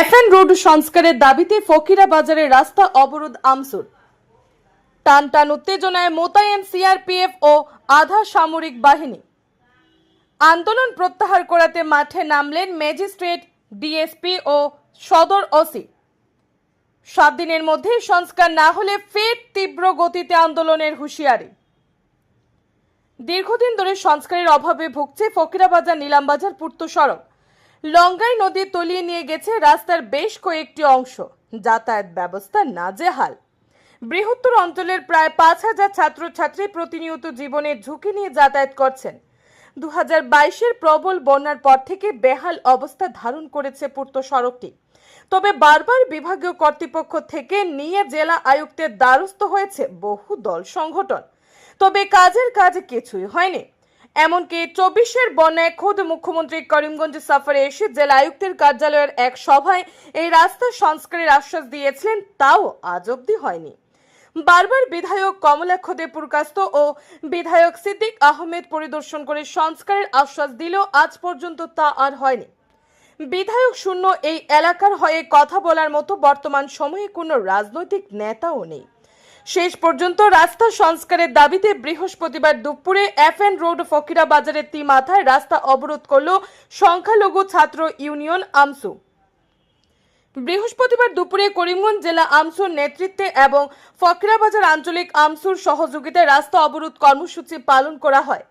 FN road সংস্কারের দাবিতে ফকিরা বাজারের রাস্তা অবরোধ আমসুর। টান টান উত্তেজনায় মোতায়েন সিআরপিএফ ও আধা সামরিক বাহিনী। আন্দোলন প্রত্যাহার করাতে মাঠে নামলেন ম্যাজিস্ট্রেট, ডিএসপি ও সদর ওসি। সাত দিনের মধ্যে সংস্কার না হলে ফের তীব্র গতিতে আন্দোলনের হুঁশিয়ারি। দীর্ঘদিন ধরে সংস্কারের অভাবে ভুগছে ফকিরাবাজার, নীলামবাজার, পূর্ত সড়ক। লঙ্গাই নদী তলিয়ে নিয়ে গেছে রাস্তার বেশ কয়েকটি অংশ। যাতায়াত ব্যবস্থা নাজেহাল। বৃহত্তর অঞ্চলের প্রায় পাঁচ হাজার ছাত্রছাত্রী প্রতিনিয়ত জীবনের ঝুঁকি নিয়ে যাতায়াত করছেন। দু হাজার বাইশের প্রবল বন্যার পর থেকে বেহাল অবস্থা ধারণ করেছে পূর্ত সড়কটি। তবে বারবার বিভাগীয় কর্তৃপক্ষ থেকে নিয়ে জেলা আয়ুক্তের দ্বারস্থ হয়েছে বহু দল সংগঠন। তবে কাজের কাজ কিছুই হয়নি। এমনকি চব্বিশের বন্যায় খোদ মুখ্যমন্ত্রী করিমগঞ্জ সফরে এসে জেলা আয়ুক্তের কার্যালয়ের এক সভায় এই রাস্তা সংস্কারের আশ্বাস দিয়েছিলেন, তাও আজ অব্দি হয়নি। বারবার বিধায়ক কমলাক্ষ দেবপুরকাস্ত ও বিধায়ক সিদ্দিক আহমেদ পরিদর্শন করে সংস্কারের আশ্বাস দিলেও আজ পর্যন্ত তা আর হয়নি। বিধায়ক শূন্য এই এলাকার হয়ে কথা বলার মতো বর্তমান সময়ে কোনো রাজনৈতিক নেতাও নেই। শেষ পর্যন্ত রাস্তা সংস্কারের দাবিতে বৃহস্পতিবার দুপুরে এফ এন রোড ফকিরা বাজারের তি মাথায় রাস্তা অবরোধ করল সংখ্যালঘু ছাত্র ইউনিয়ন আমসু। বৃহস্পতিবার দুপুরে করিমগঞ্জ জেলা আমসুর নেতৃত্বে এবং ফকরাবাজার আঞ্চলিক আমসুর সহযোগিতায় রাস্তা অবরোধ কর্মসূচি পালন করা হয়।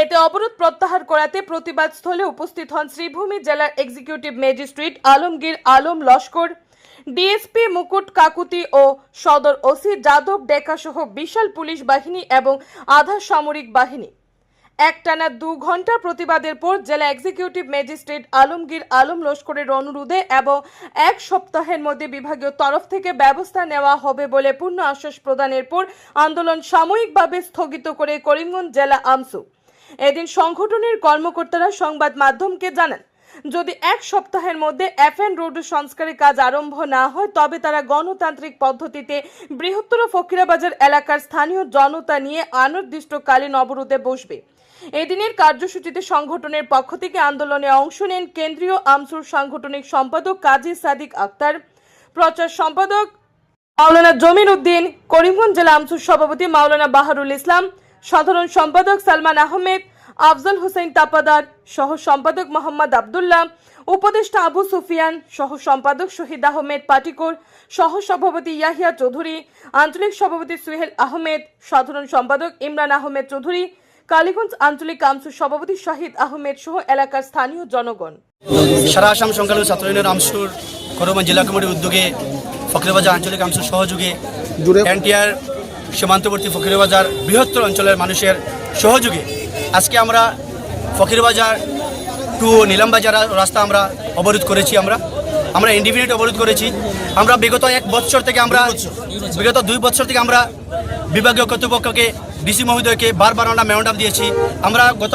এতে অবরোধ প্রত্যাহার করাতে প্রতিবাদ স্থলে উপস্থিত হন শ্রীভূমি জেলার executive magistrate Alamgir Alam Laskar. DSP Mukut Kakuti ও সদর ওসি যাদব ডেকা সহ বিশাল পুলিশ বাহিনী এবং আধা সামরিক বাহিনী। একটানা দু ঘণ্টা প্রতিবাদের পর জেলা এক্সিকিউটিভ ম্যাজিস্ট্রেট আলমগীর আলম লস্করের অনুরোধে এবং এক সপ্তাহের মধ্যে বিভাগীয় তরফ থেকে ব্যবস্থা নেওয়া হবে বলে পূর্ণ আশ্বাস প্রদানের পর আন্দোলন সাময়িকভাবে স্থগিত করে করিমগঞ্জ জেলা আমসু। এদিন সংগঠনের কর্মকর্তারা সংবাদ মাধ্যমকে জানান যদি এক সপ্তাহের মধ্যে এফএন রোড সংস্কারের কাজ আরম্ভ না হয়, তবে তারা গণতান্ত্রিক পদ্ধতিতে বৃহত্তর ফকিরাবাজার এলাকার স্থানীয় জনতা নিয়ে অনির্দিষ্টকালীন অবরোধে বসবে। এদিনের কার্যসূচিতে সংগঠনের পক্ষ থেকে আন্দোলনে অংশ নেন কেন্দ্রীয় আমসুর সাংগঠনিক সম্পাদক কাজী সাদিক আক্তার, প্রচার সম্পাদক মাওলানা জমির উদ্দিন, করিমগঞ্জ জেলা আমসুর সভাপতি মাওলানা বাহারুল ইসলাম, সাধারণ সম্পাদক সালমান আহমেদ আফজল হোসেন তাপাদার সহ সম্পাদক মোহাম্মদ আবদুল্লাহ উপদেষ্টা আবু সুফিয়ান সহ সম্পাদক শহীদ আহমেদ পাটিকর সহ সভাপতি ইয়াহিয়া চৌধুরী আঞ্চলিক সভাপতি সুহেল আহমেদ সাধারণ সম্পাদক ইমরান আহমেদ চৌধুরী কালীগঞ্জ আঞ্চলিক কামসুর সভাপতি শাহিদ আহমেদ সহ এলাকার স্থানীয় জনগণ। সারা আসাম সংখ্যালঘু ছাত্র ইউনিয়ন আমসুর করমান জেলা কমিটির উদ্যোগে ফকরিবাজার আঞ্চলিক আমসুর সহযোগে এনটিআর সীমান্তবর্তী ফকিরবাজার বৃহত্তর অঞ্চলের মানুষের সহযোগে আজকে আমরা ফকিরবাজার টু নিলামবাজার রাস্তা আমরা অবরোধ করেছি আমরা। আমরা ইন্ডিভিনিট অবরোধ করেছি। আমরা বিগত এক বছর থেকে আমরা বিগত দুই বছর থেকে আমরা বিভাগীয় কর্তৃপক্ষকে ডিসি মহোদয়কে বারবার আমরা মেমোরান্ডাম দিয়েছি। আমরা গত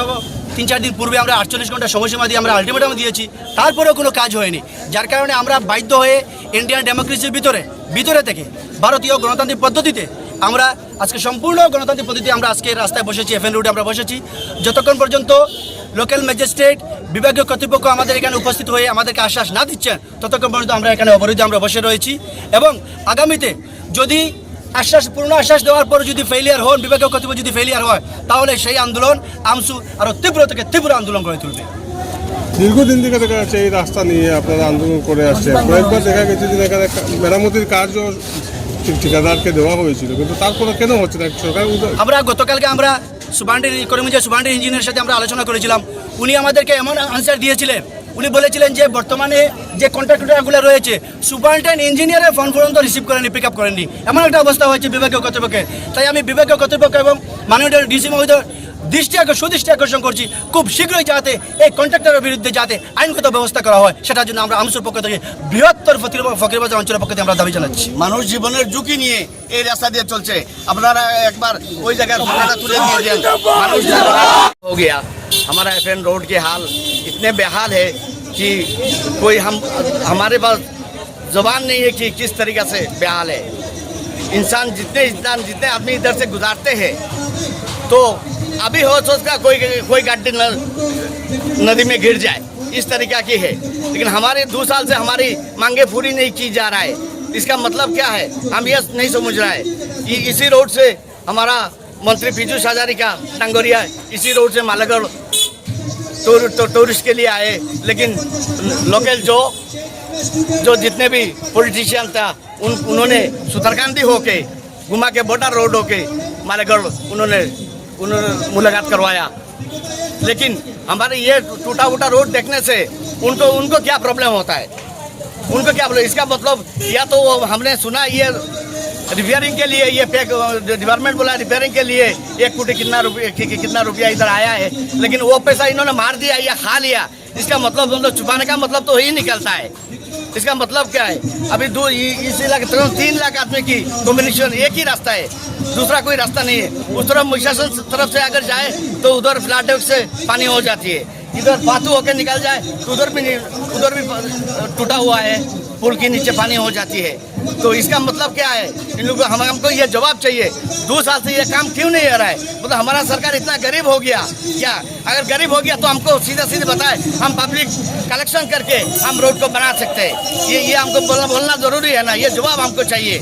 তিন চার দিন পূর্বে আমরা আটচল্লিশ ঘণ্টা সময়সীমা দিয়ে আমরা আলটিমেটাম দিয়েছি। তারপরেও কোনো কাজ হয়নি। যার কারণে আমরা বাধ্য হয়ে ইন্ডিয়ান ডেমোক্রেসির ভিতরে ভিতরে থেকে ভারতীয় গণতান্ত্রিক পদ্ধতিতে আমরা আজকে সম্পূর্ণ গণতান্ত্রিক পদ্ধতি আমরা আজকে রাস্তায় বসেছি এফএন রোডে আমরা বসেছি। যতক্ষণ পর্যন্ত লোকাল ম্যাজিস্ট্রেট বিভাগীয় কর্তৃপক্ষ আমাদের এখানে উপস্থিত হয়ে আমাদেরকে আশ্বাস না দিচ্ছেন, ততক্ষণ পর্যন্ত আমরা এখানে অবরোধে আমরা বসে রয়েছি। এবং আগামীতে যদি আশ্বাস, পূর্ণ আশ্বাস দেওয়ার পর যদি ফেলিয়ার হন, বিভাগীয় কর্তৃপক্ষ যদি ফেলিয়ার হয়, তাহলে সেই আন্দোলন আমসু আরও তীব্র থেকে তীব্র আন্দোলন করে তুলবে। দীর্ঘদিন থেকে দেখা যাচ্ছে এই রাস্তা নিয়ে আপনারা আন্দোলন করে আসছে কয়েকবার দেখা গেছে যে এখানে মেরামতির কাজও ঠিকাদারকে দেওয়া হয়েছিল, কিন্তু তারপরে কেন হচ্ছে না? সরকার আমরা গতকালকে আমরা সুবান্ডির কর্মীদের সুবান্ডির ইঞ্জিনিয়ারের সাথে আমরা আলোচনা করেছিলাম, উনি আমাদেরকে এমন আনসার দিয়েছিলেন। উনি বলেছিলেন যে বর্তমানে যে কন্ট্রাক্টরগুলো রয়েছে সুপারিনটেন্ট ইঞ্জিনিয়ারের ফোন পর্যন্ত রিসিভ করেনি পিক আপ করেনি এমন একটা অবস্থা হয়েছে বিভাগীয় কর্তৃপক্ষের। তাই আমি বিভাগীয় কর্তৃপক্ষ এবং মাননীয় ডিসি মহোদয় দৃষ্টি আকর্ষণ সুদৃষ্টি আকর্ষণ করছি খুব শীঘ্রই যাতে এই কন্ট্রাক্টরের বিরুদ্ধে যাতে আইনগত ব্যবস্থা করা হয় সেটার জন্য আমরা আমসুর পক্ষ থেকে বৃহত্তর ফকির- ফকিরবাজার অঞ্চলের পক্ষ থেকে আমরা দাবি জানাচ্ছি মানুষ জীবনের ঝুঁকি নিয়ে এই রাস্তা দিয়ে চলছে আপনারা একবার ওই জায়গার ফটোটা তুলে দিয়ে দেন মানুষ জীবনের- हो गया हमारा एफ रोड के हाल इतने बेहाल है कि कोई हम हमारे पास जुबान नहीं है कि किस तरीके से बेहाल है इंसान जितने इंसान जितने आदमी इधर से गुजारते हैं तो अभी हो तो उसका कोई कोई गाड़ी नदी में गिर जाए। इस तरीका की है। लेकिन हमारे दो साल से हमारी मांगे पूरी नहीं की जा रहा है। इसका मतलब क्या है? हम ये नहीं समझ रहा है कि इसी रोड से हमारा मंत्री पीजू पीयूष हजारिका टांगोरिया इसी रोड से मालागढ़ टूर, टू, टूरिस्ट के लिए आए। लेकिन लोकल जो जो जितने भी पॉलिटिशियन था उन उन्होंने सुतरकांदी होके घुमा के बॉर्डर रोड होके मालेगढ़ उन्होंने उन्होंने मुलाकात करवाया। लेकिन हमारे ये टूटा फूटा रोड देखने से उनको उनको क्या प्रॉब्लम होता है? उनको क्या प्रॉब्लम इसका मतलब या तो हमने सुना ये रिपेयरिंग के लिए, ये पैक डिपार्टमेंट बोला रिपेयरिंग के लिए, एक कोटी कितना रुपया कितना रुपया इधर आया है। लेकिन वो पैसा इन्होंने मार दिया या खा लिया। इसका मतलब मतलब छुपाने का मतलब तो ही निकलता है। इसका मतलब क्या है? अभी दो इस इलाके तुरंत तीन लाख आदमी की कॉम्बिनेशन एक ही रास्ता है। दूसरा कोई रास्ता नहीं है। उस तरफ़ मुशासन तरफ़ से अगर जाए तो उधर फ्लाटे से पानी हो जाती है। इधर पातू होकर निकल जाए तो उधर भी उधर भी टूटा हुआ है, पुल के नीचे पानी हो जाती है। तो इसका मतलब क्या है? इन लोगों हम हमको ये जवाब चाहिए, दो साल से ये काम क्यों नहीं हो रहा है? मतलब हमारा सरकार इतना गरीब हो गया, क्या? अगर गरीब हो गया तो हमको सीधा सीधे बताए, हम पब्लिक कलेक्शन करके हम रोड को बना सकते हैं। ये ये हमको बोलना बोलना ज़रूरी है ना, ये जवाब हमको चाहिए।